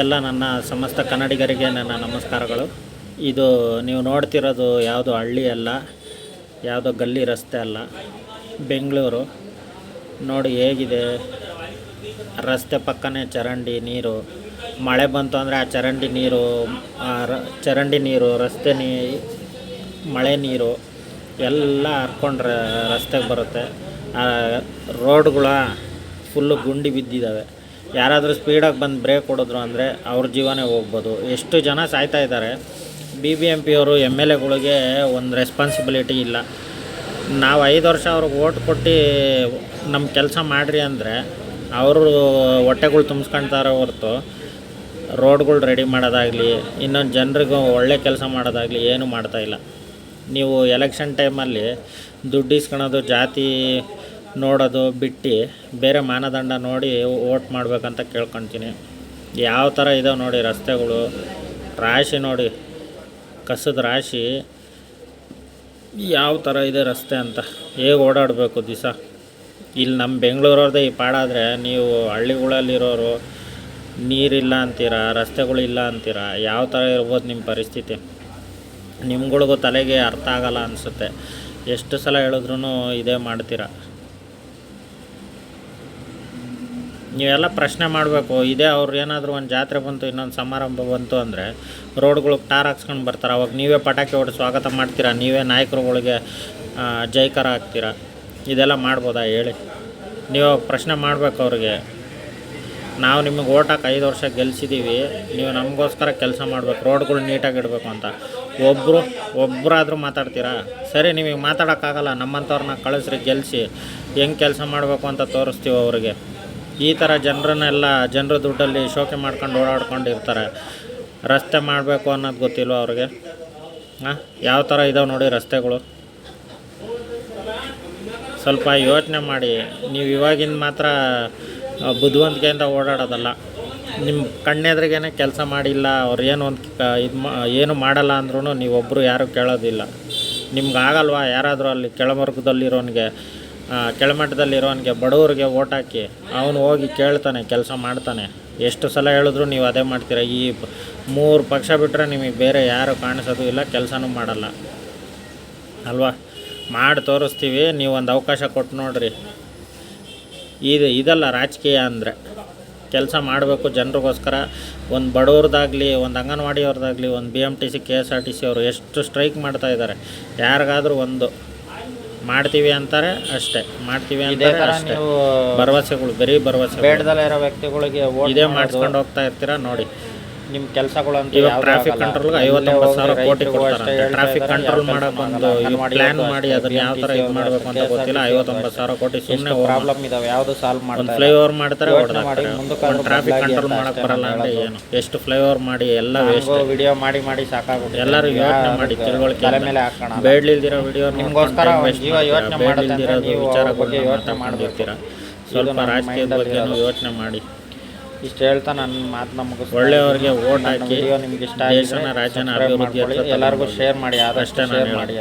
ಎಲ್ಲ ನನ್ನ ಸಮಸ್ತ ಕನ್ನಡಿಗರಿಗೆ ನನ್ನ ನಮಸ್ಕಾರಗಳು. ಇದು ನೀವು ನೋಡ್ತಿರೋದು ಯಾವುದು ಹಳ್ಳಿ ಅಲ್ಲ, ಯಾವುದೋ ಗಲ್ಲಿ ರಸ್ತೆ ಅಲ್ಲ, ಬೆಂಗಳೂರು. ನೋಡಿ ಹೇಗಿದೆ. ರಸ್ತೆ ಪಕ್ಕನೇ ಚರಂಡಿ ನೀರು. ಮಳೆ ಬಂತು ಅಂದರೆ ಆ ಚರಂಡಿ ನೀರು ಚರಂಡಿ ನೀರು, ರಸ್ತೆ ನೀ, ಮಳೆ ನೀರು ಎಲ್ಲ ಹರ್ಕೊಂಡ್ರೆ ರಸ್ತೆಗೆ ಬರುತ್ತೆ. ರೋಡ್ಗಳ ಫುಲ್ಲು ಗುಂಡಿ ಬಿದ್ದಿದ್ದಾವೆ ಯಾರಾದರೂ ಸ್ಪೀಡಾಗಿ ಬಂದು ಬ್ರೇಕ್ ಕೊಡಿದ್ರು ಅಂದರೆ ಅವ್ರ ಜೀವನೇ ಹೋಗ್ಬೋದು. ಎಷ್ಟು ಜನ ಸಾಯ್ತಾ ಇದ್ದಾರೆ ಬಿ ಬಿ ಎಂ ಪಿಯವರು ಎಂ ಎಲ್ ಎಗಳಿಗೆ ಒಂದು ರೆಸ್ಪಾನ್ಸಿಬಿಲಿಟಿ ಇಲ್ಲ. ನಾವು ಐದು ವರ್ಷ ಅವ್ರಿಗೆ ಓಟ್ ಕೊಟ್ಟು ನಮ್ಮ ಕೆಲಸ ಮಾಡಿರಿ ಅಂದರೆ ಅವರು ಹೊಟ್ಟೆಗಳು ತುಂಬಿಸ್ಕೊಳ್ತಾರೆ ಹೊರತು ರೋಡ್ಗಳು ರೆಡಿ ಮಾಡೋದಾಗಲಿ, ಇನ್ನೊಂದು ಜನರಿಗೂ ಒಳ್ಳೆ ಕೆಲಸ ಮಾಡೋದಾಗಲಿ ಏನೂ ಮಾಡ್ತಾಯಿಲ್ಲ ನೀವು ಎಲೆಕ್ಷನ್ ಟೈಮಲ್ಲಿ ದುಡ್ಡು ಇಸ್ಕೊಳೋದು ಜಾತಿ ನೋಡೋದು ಬಿಟ್ಟು ಬೇರೆ ಮಾನದಂಡ ನೋಡಿ ಓಟ್ ಮಾಡಬೇಕಂತ ಕೇಳ್ಕೊತೀನಿ. ಯಾವ ಥರ ಇದಾವೆ ನೋಡಿ ರಸ್ತೆಗಳು, ರಾಶಿ ನೋಡಿ, ಕಸದ ರಾಶಿ, ಯಾವ ಥರ ಇದೆ ರಸ್ತೆ ಅಂತ. ಹೇಗೆ ಓಡಾಡಬೇಕು ದಿವಸ ಇಲ್ಲಿ ನಮ್ಮ ಬೆಂಗಳೂರವ್ರದ್ದೇ ಈ ಪಾಡಾದರೆ ನೀವು ಹಳ್ಳಿಗಳಲ್ಲಿರೋರು ನೀರಿಲ್ಲ ಅಂತೀರಾ ರಸ್ತೆಗಳಿಲ್ಲ ಅಂತೀರಾ, ಯಾವ ಥರ ಇರ್ಬೋದು ನಿಮ್ಮ ಪರಿಸ್ಥಿತಿ? ನಿಮ್ಗಳಿಗೂ ತಲೆಗೆ ಅರ್ಥ ಆಗಲ್ಲ ಅನಿಸುತ್ತೆ. ಎಷ್ಟು ಸಲ ಹೇಳಿದ್ರೂ ಇದೇ ಮಾಡ್ತೀರಾ? ನೀವೆಲ್ಲ ಪ್ರಶ್ನೆ ಮಾಡಬೇಕು, ಇದೇ ಅವ್ರು ಏನಾದರೂ ಒಂದು ಜಾತ್ರೆ ಬಂತು, ಇನ್ನೊಂದು ಸಮಾರಂಭ ಬಂತು ಅಂದರೆ ರೋಡ್ಗಳಿಗೆ ಟಾರ್ ಹಾಕ್ಸ್ಕೊಂಡು ಬರ್ತಾರೆ. ಅವಾಗ ನೀವೇ ಪಟಾಕಿ ಹೊಡೆ ಸ್ವಾಗತ ಮಾಡ್ತೀರಾ? ನೀವೇ ನಾಯಕರುಗಳಿಗೆ ಜೈಕಾರ ಹಾಕ್ತೀರಾ? ಇದೆಲ್ಲ ಮಾಡ್ಬೋದಾ ಹೇಳಿ. ನೀವು ಪ್ರಶ್ನೆ ಮಾಡಬೇಕು ಅವ್ರಿಗೆ. ನಾವು ನಿಮಗೆ ಓಟ್ ಹಾಕಿ ಐದು ವರ್ಷ ಗೆಲ್ಸಿದ್ದೀವಿ ನೀವು ನಮಗೋಸ್ಕರ ಕೆಲಸ ಮಾಡಬೇಕು, ರೋಡ್ಗಳು ನೀಟಾಗಿ ಇಡಬೇಕು ಅಂತ. ಒಬ್ಬರು ಒಬ್ಬರಾದರೂ ಮಾತಾಡ್ತೀರಾ? ಸರಿ, ನಿಮಗೆ ಮಾತಾಡೋಕ್ಕಾಗಲ್ಲ, ನಮ್ಮಂಥವ್ರನ್ನ ಕಳಿಸ್ರಿ ಗೆಲ್ಲಿಸಿ ಹೆಂಗೆ ಕೆಲಸ ಮಾಡಬೇಕು ಅಂತ ತೋರಿಸ್ತೀವಿ ಅವ್ರಿಗೆ. ಈ ಥರ ಜನರನ್ನೆಲ್ಲ, ಜನರ ದುಡ್ಡಲ್ಲಿ ಶೋಕೆ ಮಾಡ್ಕೊಂಡು ಓಡಾಡ್ಕೊಂಡು ಇರ್ತಾರೆ. ರಸ್ತೆ ಮಾಡಬೇಕು ಅನ್ನೋದು ಗೊತ್ತಿಲ್ವ ಅವ್ರಿಗೆ? ಹಾಂ ಯಾವ ಥರ ಇದಾವೆ ನೋಡಿ ರಸ್ತೆಗಳು? ಸ್ವಲ್ಪ ಯೋಚನೆ ಮಾಡಿ. ನೀವು ಇವಾಗಿಂದ ಮಾತ್ರ ಬುದ್ಧಿವಂತಿಕೆಯಿಂದ ಓಡಾಡೋದಲ್ಲ. ನಿಮ್ಮ ಕಣ್ಣೆದ್ರಿಗೇನೆ ಕೆಲಸ ಮಾಡಿಲ್ಲ, ಅವ್ರು ಏನು ಒಂದು ಇದು ಏನು ಮಾಡಲ್ಲ ಅಂದ್ರೂ ನೀವೊಬ್ಬರು ಯಾರೂ ಕೇಳೋದಿಲ್ಲ. ನಿಮ್ಗೆ ಆಗಲ್ವಾ ಯಾರಾದರೂ ಅಲ್ಲಿ ಕೆಳವರ್ಗದಲ್ಲಿರೋನಿಗೆ? ಕೆಳಮಟ್ಟದಲ್ಲಿರೋನಿಗೆ ಬಡವ್ರಿಗೆ ಓಟ್ ಹಾಕಿ ಅವನು ಹೋಗಿ ಕೇಳ್ತಾನೆ, ಕೆಲಸ ಮಾಡ್ತಾನೆ. ಎಷ್ಟು ಸಲ ಹೇಳಿದ್ರು ನೀವು ಅದೇ ಮಾಡ್ತೀರ? ಈ ಮೂರು ಪಕ್ಷ ಬಿಟ್ಟರೆ ನಿಮಗೆ ಬೇರೆ ಯಾರು ಕಾಣಿಸೋದು ಇಲ್ಲ, ಕೆಲಸನೂ ಮಾಡಲ್ಲ. ಅಲ್ವಾ? ಮಾಡಿ ತೋರಿಸ್ತೀವಿ ನೀವೊಂದು ಅವಕಾಶ ಕೊಟ್ಟು ನೋಡ್ರಿ. ಇದು ಇದಲ್ಲ ರಾಜಕೀಯ ಅಂದರೆ. ಕೆಲಸ ಮಾಡಬೇಕು ಜನರಿಗೋಸ್ಕರ. ಒಂದು ಬಡವ್ರದ್ದಾಗಲಿ, ಒಂದು ಅಂಗನವಾಡಿಯವ್ರದ್ದಾಗಲಿ, ಒಂದು B M T C K S R T C ಅವರು ಎಷ್ಟು ಸ್ಟ್ರೈಕ್ ಮಾಡ್ತಾ ಇದ್ದಾರೆ. ಯಾರಿಗಾದ್ರೂ ಒಂದು ಮಾಡ್ತೀವಿ ಅಂತಾರೆ ಅಷ್ಟೇ. ಮಾಡ್ತೀವಿ ಅಂತಾರೆ ಅಷ್ಟೇ. ಭರವಸೆಗಳು ಬರೀ ಭರವಸೆ ಬೇಡದಲ್ಲೇ ಇರೋ ವ್ಯಕ್ತಿಗಳಿಗೆ ಇದೇ ಮಾಡಿಸ್ಕೊಂಡು ಹೋಗ್ತಾ ಇರ್ತೀರಾ ನೋಡಿ. ನಿಮ್ ಕೆಲಸಗಳು ಅಂತ ಇವಾಗ ಟ್ರಾಫಿಕ್. ಕಂಟ್ರೋಲ್ಗೆ ಐವತ್ತೊಂಬತ್ತು ಸಾವಿರ ಕೋಟಿ ಕೊಡ್ತಾರಂತೆ ಟ್ರಾಫಿಕ್ ಕಂಟ್ರೋಲ್ ಮಾಡಕ್ಕೆ ಒಂದು ಆಗಲ್ಲ. ಮಾಡಿ ಅದನ್ನ ಯಾವ ಥರ ಇದು ಮಾಡಬೇಕು ಅಂತ ಗೊತ್ತಿಲ್ಲ. ಐವತ್ತೊಂಬತ್ತು ಸಾವಿರ ಕೋಟಿ ಸುಮ್ಮನೆ ಪ್ರಾಬ್ಲಮ್ ಇದಾವೆ ಯಾವುದು ಸಾಲ್ವ್ ಮಾಡ್ತಾ ಫ್ಲೈಓವರ್ ಮಾಡ್ತಾರೆ ಮಾಡಿ ಹೊಡೆದಾಕ್ತಾರೆ ಒಂದು ಟ್ರಾಫಿಕ್ ಕಂಟ್ರೋಲ್ ಮಾಡಕ್ಕೆ ಬರಲ್ಲ ಅಂದರೆ ಏನು? ಎಷ್ಟು ಫ್ಲೈಓವರ್ ಮಾಡಿ ಎಲ್ಲ ವೇಸ್ಟ್ ವಿಡಿಯೋ ಮಾಡಿ ಮಾಡಿ ಸಾಕಾಗುತ್ತೆ ಎಲ್ಲರೂ ಯೋಚನೆ ಮಾಡಿ ತಿಳುವಳಿಕೆ ಮೇಲೆ ಹಾಕೋಣ ಬೇಡ್ಲಿಲ್ದಿರೋ ವಿಡಿಯೋ ನಿಮಗೋಸ್ಕರ ಜೀವ ಯೋಚನೆ ನೀವು ವಿಚಾರ ಬಗ್ಗೆ ಯೋಚನೆ ಇದು ಸ್ವಲ್ಪ ರಾಜಕೀಯದ ಬಗ್ಗೆ ಯೋಚನೆ ಮಾಡಿ. ಇಷ್ಟು ಹೇಳ್ತಾ ನನ್ನ ಮಾತು ನಮಗೆ ಒಳ್ಳೆಯವ್ರಿಗೆ ಓಟ್ ಹಾಕಿ ವಿಡಿಯೋ ನಿಮ್ಗೆ ಇಷ್ಟ ರಾಜ್ಯ ರಾಜ್ಯನ ಎಲ್ಲರಿಗೂ ಶೇರ್ ಮಾಡಿ ಆದಷ್ಟು ಶೇರ್ ಮಾಡಿ.